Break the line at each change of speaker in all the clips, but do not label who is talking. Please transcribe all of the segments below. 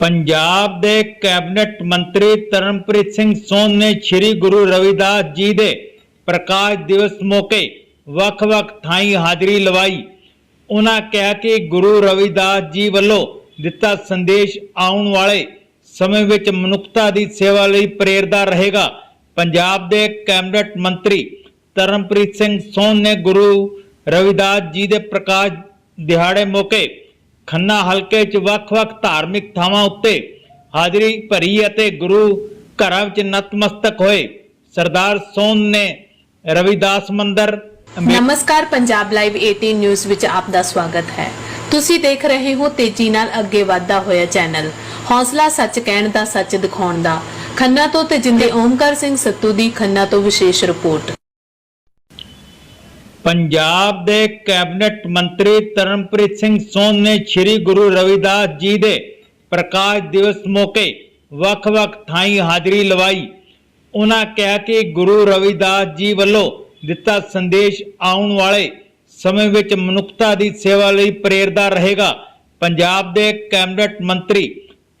ਪੰਜਾਬ ਦੇ ਕੈਬਨਿਟ ਮੰਤਰੀ ਤਰਨਪ੍ਰੀਤ ਸਿੰਘ ਸੋਨ ਨੇ ਸ੍ਰੀ ਗੁਰੂ ਰਵਿਦਾਸ ਜੀ ਦੇ ਪ੍ਰਕਾਸ਼ ਦਿਵਸ ਮੌਕੇ ਵੱਖ-ਵੱਖ ਥਾਈਂ ਹਾਜ਼ਰੀ ਲਵਾਈ। ਉਹਨਾਂ ਕਿਹਾ ਕਿ ਗੁਰੂ ਰਵਿਦਾਸ ਜੀ ਵੱਲੋਂ ਦਿੱਤਾ ਸੰਦੇਸ਼ ਆਉਣ ਵਾਲੇ ਸਮੇਂ ਵਿੱਚ ਮਨੁੱਖਤਾ ਦੀ ਸੇਵਾ ਲਈ ਪ੍ਰੇਰਦਾ ਰਹੇਗਾ। ਪੰਜਾਬ ਦੇ ਕੈਬਨਿਟ ਮੰਤਰੀ ਤਰਨਪ੍ਰੀਤ ਸਿੰਘ ਸੋਨ ਨੇ ਗੁਰੂ ਰਵਿਦਾਸ ਜੀ ਦੇ ਪ੍ਰਕਾਸ਼ ਦਿਹਾੜੇ ਮੌਕੇ ਖੰਨਾ ਹਲਕੇ 'ਚ ਵੱਖ-ਵੱਖ ਧਾਰਮਿਕ ਥਾਵਾਂ ਉੱਤੇ ਹਾਜ਼ਰੀ ਭਰੀ ਅਤੇ ਗੁਰੂ ਘਰਾਂ ਵਿੱਚ ਨਤਮਸਤਕ ਹੋਏ ਸਰਦਾਰ ਸੋਨ ਨੇ ਰਵਿਦਾਸ ਮੰਦਰ
ਨਮਸਕਾਰ, ਪੰਜਾਬ ਲਾਈਵ 18 ਨਿਊਜ਼ ਵਿੱਚ ਆਪ ਦਾ ਸਵਾਗਤ ਹੈ। ਤੁਸੀਂ ਦੇਖ ਰਹੇ ਹੋ ਤੇਜ਼ੀ ਨਾਲ ਅੱਗੇ ਵਧਦਾ ਹੋਇਆ ਚੈਨਲ। ਹੌਸਲਾ ਸੱਚ ਕਹਿਣ ਦਾ, ਸੱਚ ਦਿਖਾਉਣ ਦਾ। ਖੰਨਾ ਤੋਂ ਤੇਜਿੰਦੇ ਓਮਕਾਰ ਸਿੰਘ ਸੱਤੂ ਦੀ ਖੰਨਾ ਤੋਂ ਵਿਸ਼ੇਸ਼ ਰਿਪੋਰਟ।
ਪੰਜਾਬ ਦੇ ਕੈਬਨਿਟ ਮੰਤਰੀ ਤਰਨਪ੍ਰੀਤ ਸਿੰਘ ਸੋਨ ਨੇ ਸ੍ਰੀ ਗੁਰੂ ਰਵਿਦਾਸ ਜੀ ਦੇ ਪ੍ਰਕਾਸ਼ ਦਿਵਸ ਮੌਕੇ ਵੱਖ-ਵੱਖ ਥਾਈਂ ਹਾਜ਼ਰੀ ਲਵਾਈ। ਉਹਨਾਂ ਕਿਹਾ ਕਿ ਗੁਰੂ ਰਵਿਦਾਸ ਜੀ ਵੱਲੋਂ ਦਿੱਤਾ ਸੰਦੇਸ਼ ਆਉਣ ਵਾਲੇ ਸਮੇਂ ਵਿੱਚ ਮਨੁੱਖਤਾ ਦੀ ਸੇਵਾ ਲਈ ਪ੍ਰੇਰਦਾ ਰਹੇਗਾ। ਪੰਜਾਬ ਦੇ ਕੈਬਨਿਟ ਮੰਤਰੀ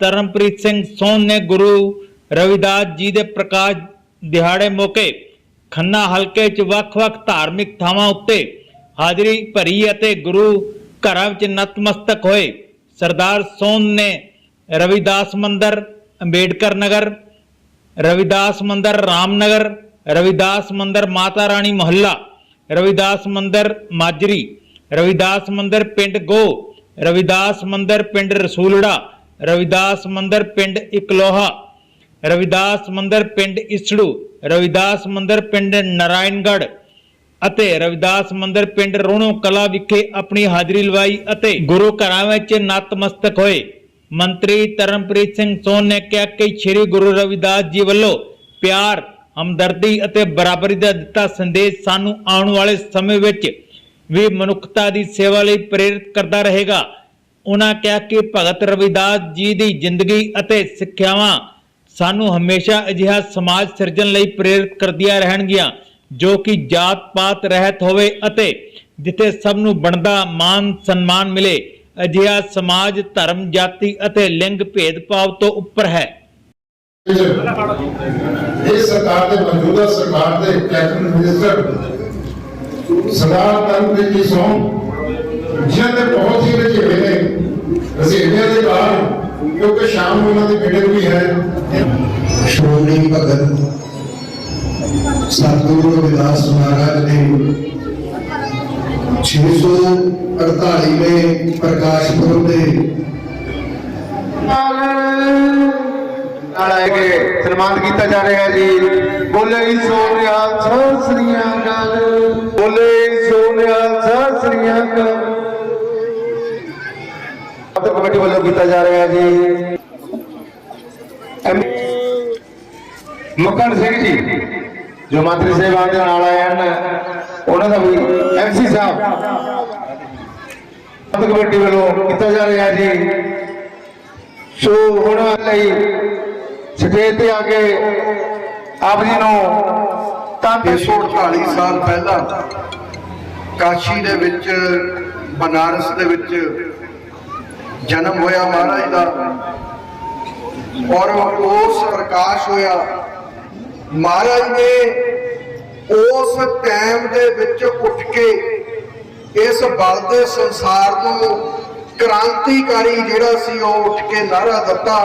ਤਰਨਪ੍ਰੀਤ ਸਿੰਘ ਸੋਨ ਨੇ ਗੁਰੂ ਰਵਿਦਾਸ ਜੀ ਦੇ ਪ੍ਰਕਾਸ਼ ਦਿਹਾੜੇ ਮੌਕੇ ਖੰਨਾ ਹਲਕੇ 'ਚ ਵੱਖ-ਵੱਖ ਧਾਰਮਿਕ ਥਾਵਾਂ ਉੱਤੇ ਹਾਜ਼ਰੀ ਭਰੀ ਅਤੇ ਗੁਰੂ ਘਰਾਂ ਵਿੱਚ ਨਤਮਸਤਕ ਹੋਏ ਸਰਦਾਰ ਸੋਨ ਨੇ ਰਵਿਦਾਸ ਮੰਦਰ, ਅੰਬੇਡਕਰ ਨਗਰ, ਰਵਿਦਾਸ ਮੰਦਰ ਰਾਮਨਗਰ, ਰਵਿਦਾਸ ਮੰਦਰ ਮਾਤਾ ਰਾਣੀ ਮੁਹੱਲਾ, ਰਵਿਦਾਸ ਮੰਦਰ ਮਾਜਰੀ, ਰਵਿਦਾਸ ਮੰਦਰ ਪਿੰਡ ਗੋ, ਰਵਿਦਾਸ ਮੰਦਰ ਪਿੰਡ ਰਸੂਲੜਾ, ਰਵਿਦਾਸ ਮੰਦਰ ਪਿੰਡ ਇਕਲੋਹਾ, ਰਵਿਦਾਸ ਮੰਦਰ ਪਿੰਡ ਇਸੜੂ ਰਵਿਦਾਸ ਮੰਦਰ ਪਿੰਡ ਨਾਰਾਇਣਗੜ੍ਹ ਅਤੇ ਰਵਿਦਾਸ ਮੰਦਰ ਪਿੰਡ ਰੋਣੋ ਕਲਾ ਵਿਖੇ ਆਪਣੀ ਹਾਜ਼ਰੀ ਲਵਾਈ ਅਤੇ ਗੁਰੂ ਘਰਾਂ ਵਿੱਚ ਨਤਮਸਤਕ ਹੋਏ। ਮੰਤਰੀ ਤਰਨਪ੍ਰੀਤ ਸਿੰਘ ਸੋਨ ਨੇ ਕਿਹਾ ਕਿ ਸ੍ਰੀ ਗੁਰੂ ਰਵਿਦਾਸ ਜੀ ਵੱਲੋਂ ਪਿਆਰ, ਹਮਦਰਦੀ ਅਤੇ ਬਰਾਬਰੀ ਦਾ ਦਿੱਤਾ ਸੰਦੇਸ਼ ਸਾਨੂੰ ਆਉਣ ਵਾਲੇ ਸਮੇਂ ਵਿੱਚ ਵੀ ਮਨੁੱਖਤਾ ਦੀ ਸੇਵਾ ਲਈ ਪ੍ਰੇਰਿਤ ਕਰਦਾ ਰਹੇਗਾ। ਉਹਨਾਂ ਕਿਹਾ ਕਿ ਭਗਤ ਰਵਿਦਾਸ ਜੀ ਦੀ ਜ਼ਿੰਦਗੀ ਅਤੇ ਸਿੱਖਿਆਵਾਂ ਸਾਨੂੰ ਹਮੇਸ਼ਾ ਅਜਿਹਾ ਸਮਾਜ ਸਿਰਜਣ ਲਈ ਪ੍ਰੇਰਿਤ ਕਰਦੀਆਂ ਰਹਿਣਗੀਆਂ, ਜੋ ਕਿ ਜਾਤ ਪਾਤ ਰਹਿਤ ਹੋਵੇ ਅਤੇ ਜਿੱਥੇ ਸਭ ਨੂੰ ਬਣਦਾ ਮਾਨ ਸਨਮਾਨ ਮਿਲੇ, ਅਜਿਹਾ ਸਮਾਜ, ਧਰਮ, ਜਾਤੀ ਅਤੇ ਲਿੰਗ ਭੇਦਭਾਵ ਤੋਂ ਉੱਪਰ ਹੈ।
ਇਹ ਸਰਕਾਰ ਦੇ ਮੌਜੂਦਾ ਸਰਕਾਰ ਦੇ ਕੈਬਨਿਟ ਮਿਨਿਸਟਰ ਸਰਦਾਰ ਤਨਪ੍ਰੀਤ ਜੀ ਸੋਮ ਜਿਨ੍ਹਾਂ ਦੇ ਬਹੁਤ ਹੀ ਰਜੇਵੇ ਨੇ ਰਜੇਵਿਆਂ ਦੇ ਬਾਅਦ ਕਿਉਂਕਿ ਸ਼ਾਮ ਨੂੰ ਉਹਨਾਂ ਦੀ ਮੀਟਿੰਗ ਵੀ ਹੈ।
ਸ਼੍ਰੋਮਣੀ ਭਗਤ ਸਤਿਗੁਰੂ ਰਵਿਦਾਸ ਮਹਾਰਾਜ ਨੇ 648ਵੇਂ ਪ੍ਰਕਾਸ਼ ਪੁਰਬ ਦੇ
ਕੇ ਸਨਮਾਨ ਕੀਤਾ ਜਾ ਰਿਹਾ ਹੈ ਜੀ। ਬੋਲੇ ਸੋਨਿਆ ਸਤਿ ਸ੍ਰੀ ਅਕਾਲ। ਬੋਲੇ ਸੋਨਿਆ ਸਤਿ ਸ੍ਰੀ ਆਪ ਕਮੇਟੀ ਵੱਲੋਂ ਕੀਤਾ ਜਾ ਰਿਹਾ ਹੈ ਜੀ। ਮੁਕੰਦ ਸਿੰਘ ਜੀ ਜੋ ਮੰਤਰੀ ਸਾਹਿਬਾਨ ਦੇ ਨਾਲ ਆਏ ਹਨ ਉਹਨਾਂ ਦਾ ਵੀ ਐਮਸੀ ਸਾਹਿਬ ਆਪ ਕਮੇਟੀ ਵੱਲੋਂ ਕੀਤਾ ਜਾ ਰਿਹਾ ਹੈ ਜੀ। ਸੋ ਹੁਣ ਲਈ ਸਟੇਜ ਤੇ ਆ ਕੇ ਆਪ ਜੀ ਨੂੰ ਤਾਂ
148 ਸਾਲ ਪਹਿਲਾਂ ਕਾਸ਼ੀ ਦੇ ਵਿੱਚ ਬਨਾਰਸ ਦੇ ਵਿੱਚ ਜਨਮ ਹੋਇਆ ਮਹਾਰਾਜ ਦਾ। ਔਰ ਉਸ ਪ੍ਰਕਾਸ਼ ਹੋਇਆ। ਮਹਾਰਾਜ ਨੇ ਉਸ ਟਾਈਮ ਦੇ ਵਿੱਚ ਉੱਠ ਕੇ ਇਸ ਬਲਦੇ ਸੰਸਾਰ ਨੂੰ ਕ੍ਰਾਂਤੀਕਾਰੀ ਜਿਹੜਾ ਸੀ ਉਹ ਉੱਠ ਕੇ ਨਾਰਾ ਦਿੱਤਾ।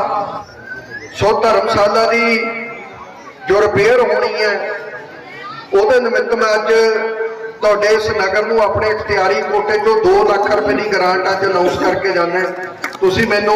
ਸੋ ਧਰਮਸ਼ਾਲਾ ਦੀ ਜੋ ਰਿਪੇਅਰ ਹੋਣੀ ਹੈ, ਉਹਦੇ ਨਿਮਿਤ ਮੈਂ ਅੱਜ ਤੁਹਾਡੇ ਇਸ ਨਗਰ ਨੂੰ ਆਪਣੇ ਇਖਤਿਆਰੀ ਕੋਟੇ ਚੋਂ 2 ਲੱਖ ਰੁਪਏ ਦੀ ਗ੍ਰਾਂਟ ਅੱਜ ਅਨਾਉਂਸ ਕਰਕੇ ਜਾਂਦੇ ਤੁਸੀਂ ਮੈਨੂੰ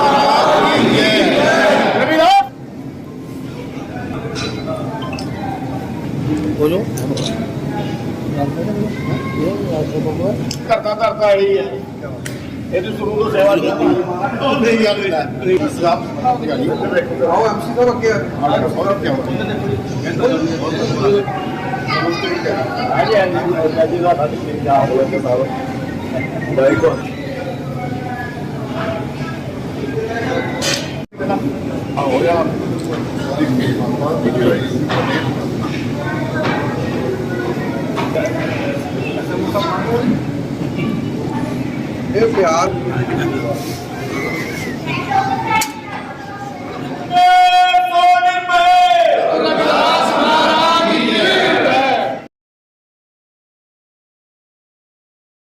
ਕਰਤਾ ਕਰਤਾ ਇਹੀ ਹੈ ਇਹਦੀ ਸ਼ੁਰੂ ਤੋਂ ਸੇਵਾ ਨਹੀਂ ਉਹ ਨਹੀਂ ਯਾਰ ਨਹੀਂ ਸਲਾਮ
ਆਓ ਐਮਸੀ ਸਾਹਿਬ ਅੱਗੇ ਆ।
ਹਾਂਜੀ ਹਾਂਜੀ। ਜੀ ਦਾ ਸਾਡੀ ਪੰਜਾਬ ਹੋਵੇ ਸਾਹਿਬ ਬਾਈਕੋ ਆਓ ਯਾਰ
ਇਹ ਪਿਆਰ